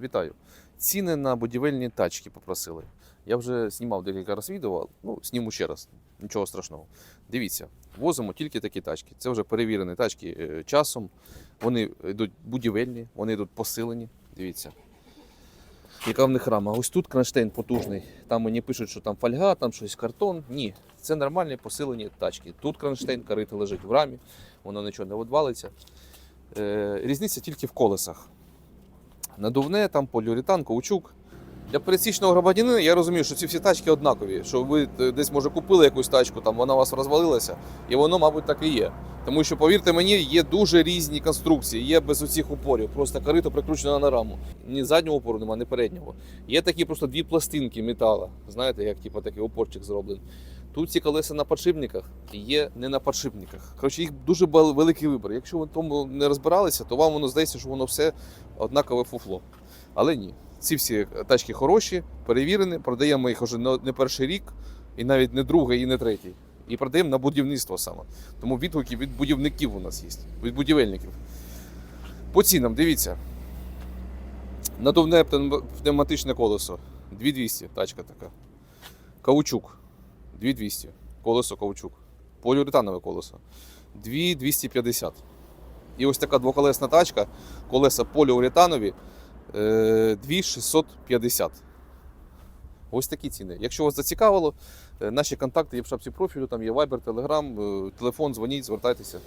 Вітаю. Ціни на будівельні тачки попросили. Я вже знімав декілька разів відео, ну, зніму ще раз, нічого страшного. Дивіться, возимо тільки такі тачки. Це вже перевірені тачки е, часом. Вони йдуть будівельні, вони йдуть посилені. Дивіться. Яка в них рама? Ось тут кронштейн потужний. Там мені пишуть, що там фольга, там щось картон. Ні, це нормальні посилені тачки. Тут кронштейн, карита лежить в рамі, воно нічого не відвалиться. Е, різниця тільки в колесах надувне, там поліуретан, каучук. Для пересічного громадянина я розумію, що ці всі тачки однакові. Що ви е, десь може купили якусь тачку, там вона у вас розвалилася, і воно, мабуть, так і є. Тому що, повірте мені, є дуже різні конструкції, є без усіх упорів. Просто карито прикручена на раму. Ні заднього опору немає, ні переднього. Є такі просто дві пластинки металу. Знаєте, як типу, такий опорчик зроблений. Тут ці колеса на подшипниках, є не на подшипниках. Коротше, їх дуже великий вибір. Якщо ви тому не розбиралися, то вам воно здається, що воно все однакове фуфло. Але ні. Ці всі тачки хороші, перевірені, продаємо їх вже не перший рік, і навіть не другий, і не третій. І продаємо на будівництво саме. Тому відгуки від будівників у нас є, від будівельників. По цінам, дивіться. Надувне пневматичне колесо 2200, тачка така. Каучук 2200, колесо каучук. Поліуретанове колесо 2250. І ось така двоколесна тачка, колеса поліуретанові е, 2650. Ось такі ціни. Якщо вас зацікавило, е, наші контакти є в шапці профілю, там є Viber, Telegram, е, телефон, дзвоніть, звертайтеся.